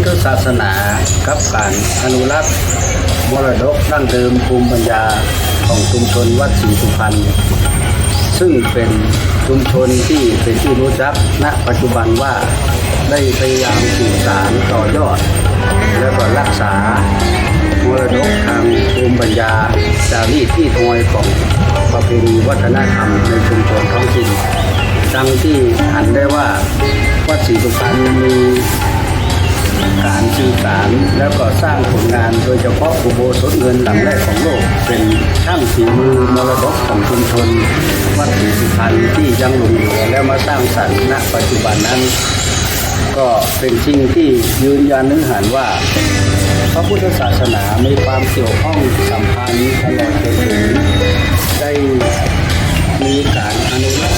พุทธศาสนากับการอนุรักษ์มรดกดั้งเดิมภูมิปัญญาของชุมชนวัดศรีสุพรรณซึ่งเป็นชุมชนที่เป็นที่รู้จักณปัจจุบันว่าได้พยายามสืบสานต่อยอด และก็รักษามรดกทางภูมิปัญญาจารีตที่ทวยของประเพณีวัฒนธรรมในชุมชนท้องถิ่นดังที่หันได้ว่าวัดศรีสุพรรณมี การสื่อสารแล้วก็สร้างผลงานโดยเฉพาะอุโบสถเงินหลังแรกของโลก เป็นช่างฝีมือมรดกของชุมชนวัดสุพรรณที่ยังหลงเหลือแล้วมาสร้างสรรค์ณปัจจุบันนั้น ก็เป็นสิ่งที่ยืนยันนึกหันว่า พระพุทธศาสนามีความเกี่ยวข้องสัมพันธ์ตลอดจนถึงได้มีการอนุรักษ์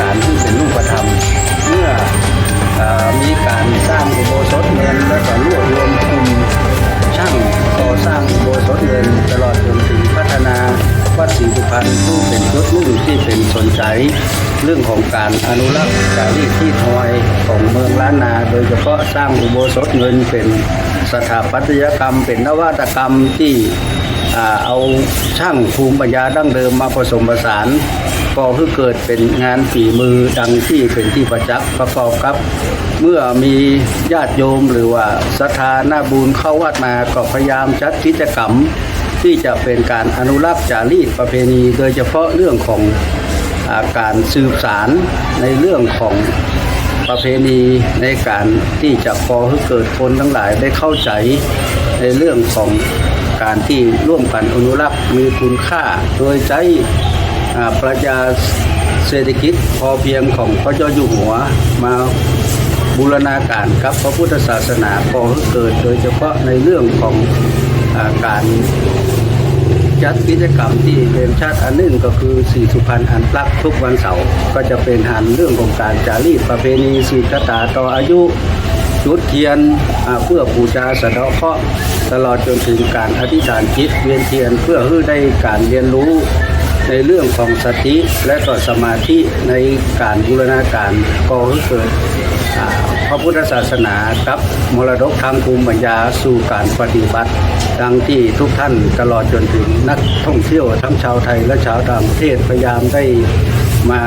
การที่เป็นรูปธรรม เมื่ออมีการสร้างอุโบสถเงินและก็รวบรวมกลุ่มช่างก่อสร้างอุโบสถเงินตลอดจนถึงพัฒนาวัดศรีสุพรรณผู้เป็นจุดหนึ่งที่เป็นสนใจ เรื่องของการอนุรักษ์จารีตที่ทอยของเมืองล้านนา โดยเฉพาะสร้างอุโบสถเงินเป็นสถาปัตยกรรมเป็นนวัตกรรมที่ เอาช่างภูมิปัญญาดั้งเดิมมาผสมผสานก็เพื่อเกิดเป็นงานฝีมือดังที่เป็นที่ประจักษ์ประกอบกับ เมื่อมีญาติโยมหรือว่าศรัทธาหน้าบุญเข้าวัดมาก็พยายามจัดกิจกรรม ที่จะเป็นการอนุรักษ์จารีตประเพณี โดยเฉพาะเรื่องของอาการสืบสารในเรื่องของประเพณีในการที่จะพอให้เกิดคนทั้งหลายได้เข้าใจในเรื่องของ การที่ร่วมกันอนุรักษ์มีคุณค่า โดยใช้ปรัชญาเศรษฐกิจพอเพียงของพระเจ้าอยู่หัวมาบูรณาการกับพระพุทธศาสนาพอเกิดโดยเฉพาะในเรื่องของอการจัดกิจกรรมที่เป็นชาติอันหนึ่งก็คือสี่สุพรรณอันปลักทุกวันเสาร์ก็จะเป็นหันเรื่องของการจารีตประเพณีสีกตาต่ออายุ จุดเทียนเพื่อบูชาสะเดาะเคราะห์ตลอดจนถึงการอธิษฐานจิตเวียนเทียนเพื่อให้ได้การเรียนรู้ในเรื่องของสติและก็สมาธิในการบูรณาการก็ให้เกิดพระพุทธศาสนากับมรดกทางภูมิปัญญาสู่การปฏิบัติ ดังที่ทุกท่านตลอดจนถึงนักท่องเที่ยวทั้งชาวไทยและชาวต่างประเทศพยายามได้ มา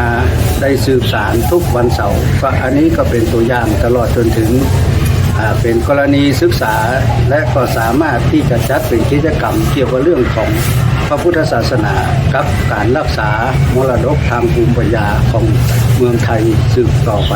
ได้สืบสารทุกวันเสาร์อันนี้ก็เป็นตัวอย่างตลอดจนถึงเป็นกรณีศึกษาและก็สามารถที่จะจัดเป็นกิจกรรมเกี่ยวกับเรื่องของพระพุทธศาสนากับการรักษามรดกทางภูมิปัญญาของเมืองไทยสืบต่อไป